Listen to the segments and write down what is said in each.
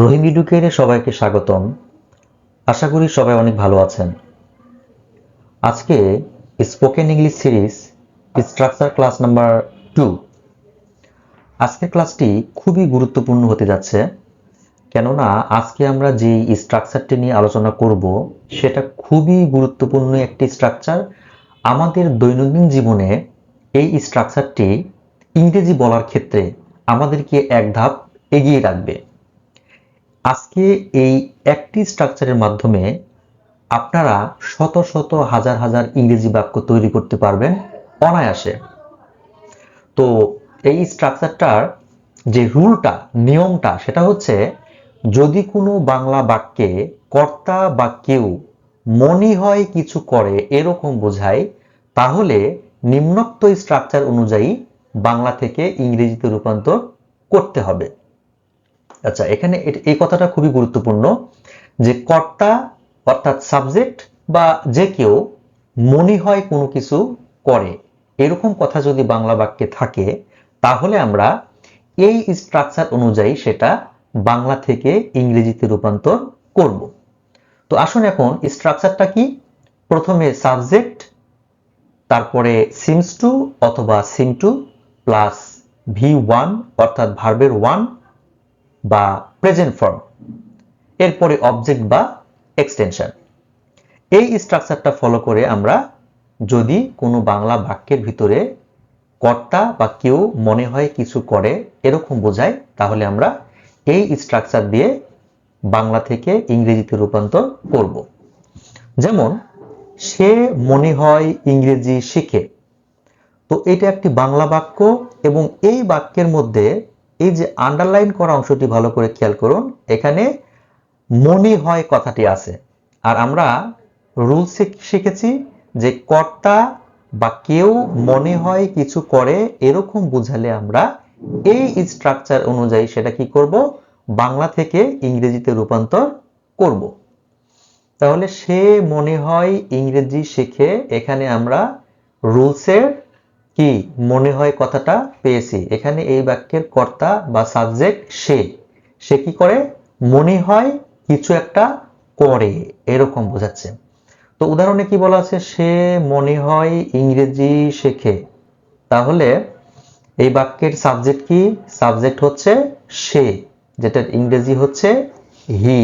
রহিম এডুকেয়ারে সবাইকে স্বাগতম। আশা করি সবাই অনেক ভালো আছেন। আজকে spoken English series structure class number two. আজকের ক্লাসটি খুবই গুরুত্বপূর্ণ হতে যাচ্ছে, কেননা আজকে আমরা যে স্ট্রাকচারটি নিয়ে আলোচনা করব, সেটা খুবই গুরুত্বপূর্ণ একটি স্ট্রাকচার। আমাদের দৈনন্দিন জীবনে এই স্ট্রাকচারটি ইংরেজি বলার ক্ষেত্রে আমাদেরকে এক ধাপ এগিয়ে রাখবে। আজকে এই একটি স্ট্রাকচারের মাধ্যমে আপনারা শত শত হাজার হাজার ইংরেজি বাক্য তৈরি করতে পারবেন অনায়াসে। তো এই স্ট্রাকচারটার যে রুলটা, নিয়মটা, সেটা হচ্ছে যদি কোনো বাংলা বাক্যে কর্তা বা কেউ মনে হয় কিছু করে, এরকম বোঝায়, তাহলে নিম্নোক্ত স্ট্রাকচার অনুযায়ী বাংলা থেকে ইংরেজিতে রূপান্তর করতে হবে। আচ্ছা এখানে এই কথাটা খুবই গুরুত্বপূর্ণ যে কর্তা অর্থাৎ সাবজেক্ট বা যে কেউ মনে হয় কোনো কিছু করে, এরকম কথা যদি বাংলা বাক্যে থাকে, তাহলে আমরা এই স্ট্রাকচার অনুযায়ী সেটা বাংলা থেকে ইংরেজিতে রূপান্তর করব। তো আসুন এখন স্ট্রাকচারটা কি? প্রথমে সাবজেক্ট তারপরে সিমস টু অথবা seem to plus V one অর্থাৎ ভার্বের ওয়ান বা প্রেজেন্ট ফর্ম এরপরে অবজেক্ট বা এক্সটেনশন এই স্ট্রাকচারটা ফলো করে আমরা যদি কোনো বাংলা বাক্যের ভিতরে কর্তা বা কেউ মনে হয় কিছু করে এরকম বোঝায়, তাহলে আমরা এই স্ট্রাকচার দিয়ে বাংলা থেকে ইংরেজিতে রূপান্তর করব। যেমন, সে মনে হয় ইংরেজি শিখে। তো এটা একটি বাংলা বাক্য এবং এই বাক্যের মধ্যে এই যে আন্ডারলাইন করা অংশটি ভালো করে খেয়াল করুন, এখানে মনে হয় কথাটি আছে। আর আমরা রুল শিখেছি যে কর্তা বা কেউ মনে হয় কিছু করে, এরকম বুঝালে আমরা এই স্ট্রাকচার অনুযায়ী সেটা কি করব? বাংলা থেকে ইংরেজিতে রূপান্তর করব। তাহলে সে মনে হয় ইংরেজি শিখে, এখানে আমরা রুলসের কি মনে হয় কথাটা পেয়েছি। এখানে এই বাক্যের কর্তা বা সাবজেক্ট সে। সে কি করে? মনে হয় কিছু একটা করে। এরকম বোঝাচ্ছে। তো উদাহরণে কি বলা আছে? সে মনে হয় ইংরেজি শেখে। তাহলে এই বাক্যের সাবজেক্ট কি? সাবজেক্ট হচ্ছে সে, যেটার ইংরেজি হচ্ছে হি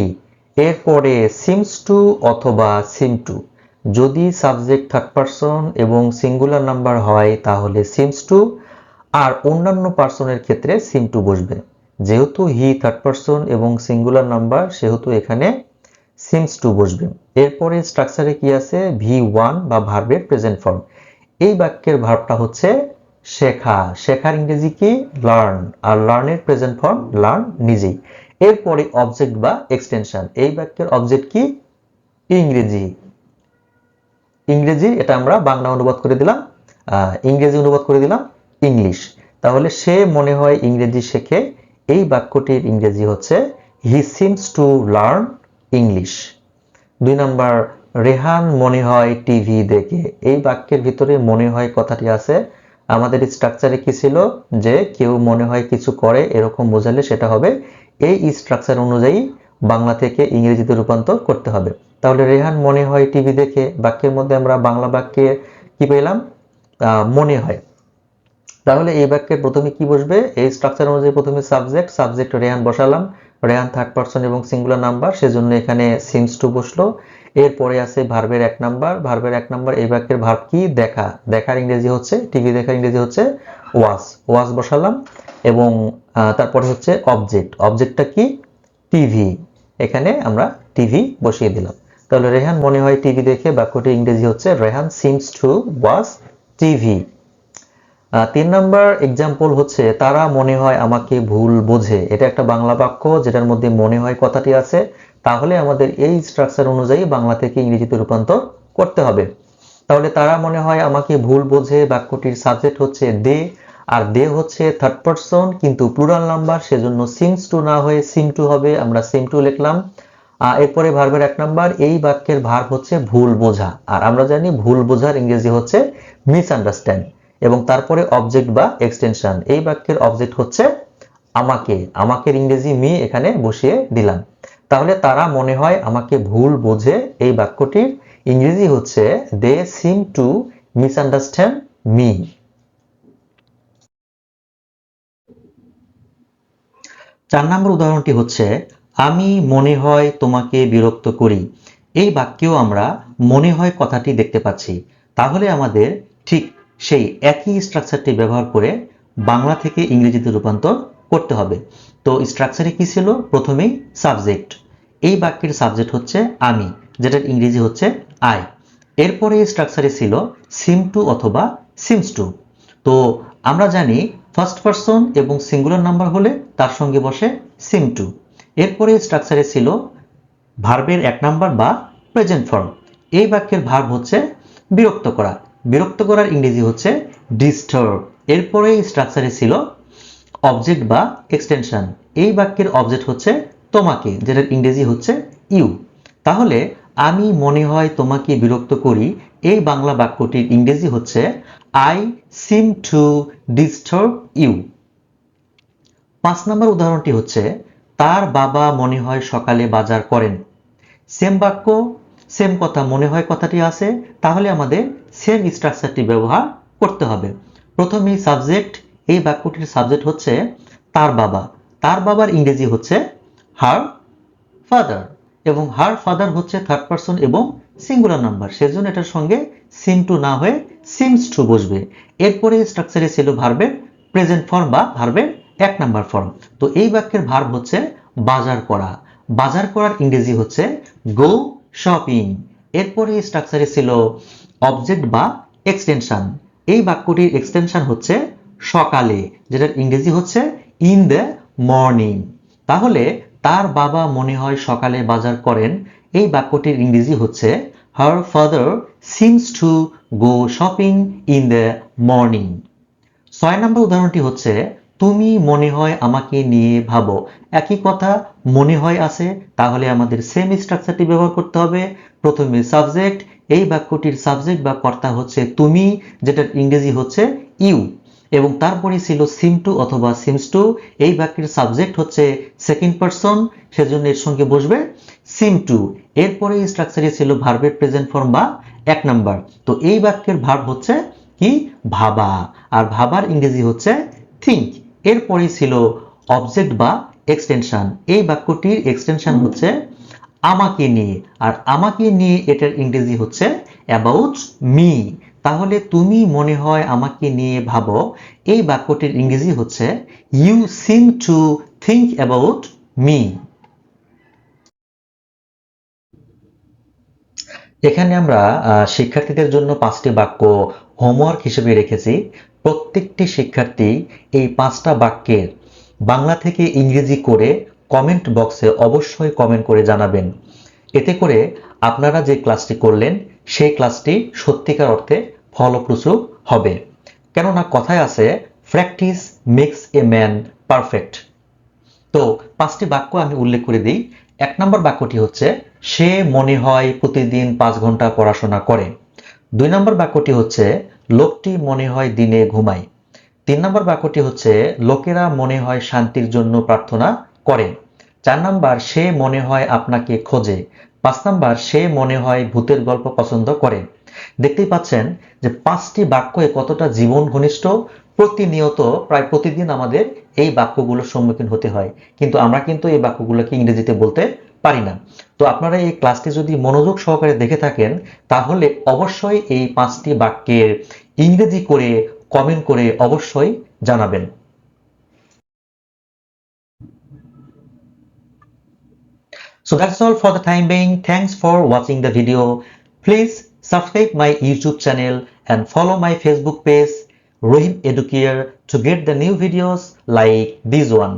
এরপরে সিমস টু অথবা সিম টু যদি সাবজেক্ট থার্ড পারসন এবং সিঙ্গুলার নাম্বার হয়, তাহলে সিমস টু আর অন্যান্য পার্সনের ক্ষেত্রে সিম টু বসবে। যেহেতু হি থার্ড পারসন এবং সিঙ্গুলার নাম্বার, সেহেতু এখানে সিমস টু বসবে। এরপরে স্ট্রাকচারে কি আছে? ভি ওয়ান বা ভার্বের প্রেজেন্ট ফর্ম। এই বাক্যের ভার্বটা হচ্ছে শেখা। শেখার ইংরেজি কি? লার্ন। আর লার্নের প্রেজেন্ট ফর্ম, লার্ন নিজেই। এরপরে অবজেক্ট বা এক্সটেনশন। এই বাক্যের অবজেক্ট কি? ইংরেজি। ইংরেজি, এটা আমরা বাংলা অনুবাদ করে দিলাম ইংরেজি অনুবাদ করে দিলাম, ইংলিশ। তাহলে সে মনে হয় ইংরেজি শেখে। এই বাক্যটির ইংরেজি হচ্ছে he seems to learn English দুই নাম্বার, রেহান মনে হয় টিভি দেখে। এই বাক্যের ভিতরে মনে হয় কথাটি আছে, আমাদের স্ট্রাকচারে কি ছিল যে কেউ মনে হয় কিছু করে, এরকম বোঝালে সেটা হবে। এই স্ট্রাকচার অনুযায়ী বাংলা থেকে ইংরেজিতে রূপান্তর করতে হবে। তাহলে রেহান, মনে হয় টিভি দেখে বাক্যের মধ্যে আমরা বাংলা বাক্যে কি পেলাম? মনে হয়। তাহলে এই বাক্যের প্রথমে কি বসবে? এই স্ট্রাকচার অনুযায়ী প্রথমে সাবজেক্ট সাবজেক্ট রেহান বসালাম। রেহান থার্ড পারসন এবং সিঙ্গুলার নাম্বার সেজন্য এখানে সিমস টু বসল। এরপরে আছে ভার্বের এক নাম্বার ভার্বের এক নাম্বার এই বাক্যের ভার্ব কি? দেখা। দেখার ইংরেজি হচ্ছে, টিভি দেখার ইংরেজি হচ্ছে ওয়াস ওয়াস বসালাম এবং তারপরে হচ্ছে অবজেক্ট অবজেক্টটা কি? টিভি। এখানে আমরা টিভি বসিয়ে দিলাম। তাহলে রেহান মনে হয় টিভি দেখে বাক্যটি ইংরেজি হচ্ছে, Rehan seems to watch TV. তিন নাম্বার এক্সাম্পল হচ্ছে, তারা মনে হয় আমাকে ভুল বোঝে। এটা একটা বাংলা বাক্য, যেটার মধ্যে মনে হয় কথাটি আছে। তাহলে আমাদের এই স্ট্রাকচার অনুযায়ী বাংলা থেকে ইংরেজিতে রূপান্তর করতে হবে। তাহলে তারা মনে হয় আমাকে ভুল বোঝে, বাক্যটির সাবজেক্ট হচ্ছে দে আর দে হচ্ছে থার্ড পারসন কিন্তু প্লুরাল নাম্বার সেজন্য সিমস টু না হয়ে সিম টু হবে, আমরা সিম টু লিখলাম। এরপরে ভার্বের এক নাম্বার, এই বাক্যের ভার্ব হচ্ছে ভুল বোঝা। আর আমরা জানি ভুল বোঝার ইংরেজি হচ্ছে মিস আন্ডারস্ট্যান্ড এবং তারপরে অবজেক্ট বা এক্সটেনশন এই বাক্যের অবজেক্ট হচ্ছে আমাকে। আমাকে ইংরেজি মি এখানে বসিয়ে দিলাম। তাহলে তারা মনে হয় আমাকে ভুল বোঝে। এই বাক্যটির ইংরেজি হচ্ছে they seem to misunderstand me চার নম্বর উদাহরণটি হচ্ছে আমি মনে হয় তোমাকে বিরক্ত করি। এই বাক্যেও আমরা মনে হয় কথাটি দেখতে পাচ্ছি। তাহলে আমাদের ঠিক সেই একই স্ট্রাকচারটি ব্যবহার করে বাংলা থেকে ইংরেজিতে রূপান্তর করতে হবে। তো স্ট্রাকচারে কি ছিল? প্রথমেই সাবজেক্ট এই বাক্যের সাবজেক্ট হচ্ছে আমি, যেটার ইংরেজি হচ্ছে আই এরপরে স্ট্রাকচারে ছিল সিম টু অথবা সিমস টু তো আমরা জানি ফার্স্ট পারসন এবং সিঙ্গুলার নাম্বার হলে তার সঙ্গে বসে সিম টু এরপরে স্ট্রাকচারে ছিল ভার্বের এক নাম্বার বা প্রেজেন্ট ফর্ম এই বাক্যের ভার্ব হচ্ছে বিরক্ত করা। বিরক্ত করার ইংরেজি হচ্ছে ডিস্টার্ব এরপরে স্ট্রাকচারে ছিল অবজেক্ট বা এক্সটেনশন এই বাক্যের অবজেক্ট হচ্ছে তোমাকে, যেটার ইংরেজি হচ্ছে ইউ তাহলে আমি মনে হয় তোমাকে বিরক্ত করি। এই বাংলা বাক্যটির ইংরেজি হচ্ছে I seem to disturb you পাঁচ নম্বর উদাহরণটি হচ্ছে তার বাবা মনে হয় সকালে বাজার করেন। সেম বাক্য, সেম কথা মনে হয় কথাটি আছে, তাহলে আমাদের সেম স্ট্রাকচারটি ব্যবহার করতে হবে। প্রথমেই সাবজেক্ট, এই বাক্যটির সাবজেক্ট হচ্ছে তার বাবা। তার বাবার ইংরেজি হচ্ছে হার ফাদার এবং হার ফাদার হচ্ছে থার্ড পারসন এবং সিঙ্গুলার নাম্বার। সেজন্য এটার সঙ্গে সিম টু না হয়ে সিমস টু বসবে। এরপরে স্ট্রাকচারে ছিল ভার্বের প্রেজেন্ট ফর্ম বা ভার্বের এক নাম্বার ফর্ম তো এই বাক্যের ভার্ব হচ্ছে বাজার করা। বাজার করার ইংরেজি হচ্ছে গো শপিং এরপরে স্ট্রাকচারে ছিল অবজেক্ট বা এক্সটেনশন এই বাক্যটির এক্সটেনশন হচ্ছে সকালে, যেটার ইংরেজি হচ্ছে ইন দ্য মর্নিং তাহলে তার বাবা মনে হয় সকালে বাজার করেন। এই বাক্যটির ইংরেজি হচ্ছে her father seems to go shopping in the morning ছয় নম্বর উদাহরণটি হচ্ছে তুমি মনে হয় আমাকে নিয়ে ভাবো। একই কথা মনে হয় আছে, তাহলে আমাদের সেম স্ট্রাকচারটি ব্যবহার করতে হবে। প্রথমে সাবজেক্ট এই বাক্যটির সাবজেক্ট বা কর্তা হচ্ছে তুমি, যেটার ইংরেজি হচ্ছে ইউ এবং তারপরে ছিল সিম টু অথবা সিমস টু এই বাক্যের সাবজেক্ট হচ্ছে সেকেন্ড পারসন সেজন্য এর সঙ্গে বসবে সিম টু এরপরে স্ট্রাকচারে ছিল ভার্বের প্রেজেন্ট ফর্ম বা এক নাম্বার তো এই বাক্যের ভার্ব হচ্ছে কি? ভাবা। আর ভাবার ইংরেজি হচ্ছে থিঙ্ক এরপরে ছিল অবজেক্ট বা এক্সটেনশন এই বাক্যটির এক্সটেনশন হচ্ছে আমাকে নিয়ে। আর আমাকে নিয়ে এটার ইংরেজি হচ্ছে অ্যাবাউট মি তাহলে তুমি মনে হয় আমাকে নিয়ে ভাবো, এই বাক্যটির ইংরেজি হচ্ছে you seem to think about me এখানে আমরা শিক্ষার্থীদের জন্য পাঁচটি বাক্য হোমওয়ার্ক হিসেবে রেখেছি। প্রত্যেকটি শিক্ষার্থী এই পাঁচটা বাক্যের বাংলা থেকে ইংরেজি করে কমেন্ট বক্সে অবশ্যই কমেন্ট করে জানাবেন। এতে করে আপনারা যে ক্লাসটি করলেন, সেই ক্লাসটি সত্যিকার অর্থে ফলপ্রসূ হবে। কেননা কথায় আছে practice makes a man perfect তো পাঁচটি বাক্য আমি উল্লেখ করে দিই। এক নম্বর বাক্যটি হচ্ছে, সে মনে হয় প্রতিদিন পাঁচ ঘণ্টা পড়াশোনা করে। দুই নম্বর বাক্যটি হচ্ছে, লোকটি মনে হয় দিনে ঘুমায়। তিন নম্বর বাক্যটি হচ্ছে, লোকেরা মনে হয় শান্তির জন্য প্রার্থনা করে চার নাম্বার, সে মনে হয় আপনাকে খোঁজে। পাঁচ নাম্বার, সে মনে হয় ভূতের গল্প পছন্দ করে। দেখতেই পাচ্ছেন যে পাঁচটি বাক্য কতটা জীবন ঘনিষ্ঠ, প্রতিনিয়ত প্রায় প্রতিদিন আমাদের এই বাক্যগুলোর সম্মুখীন হতে হয়। কিন্তু আমরা কিন্তু এই বাক্যগুলোকে ইংরেজিতে বলতে পারি না। তো আপনারা এই ক্লাসটি যদি মনোযোগ সহকারে দেখে থাকেন, তাহলে অবশ্যই এই পাঁচটি বাক্যের ইংরেজি করে কমেন্ট করে অবশ্যই জানাবেন। So that's all for the time being thanks for watching the video please subscribe my YouTube channel and follow my Facebook page Rahim Educare to get the new videos like this one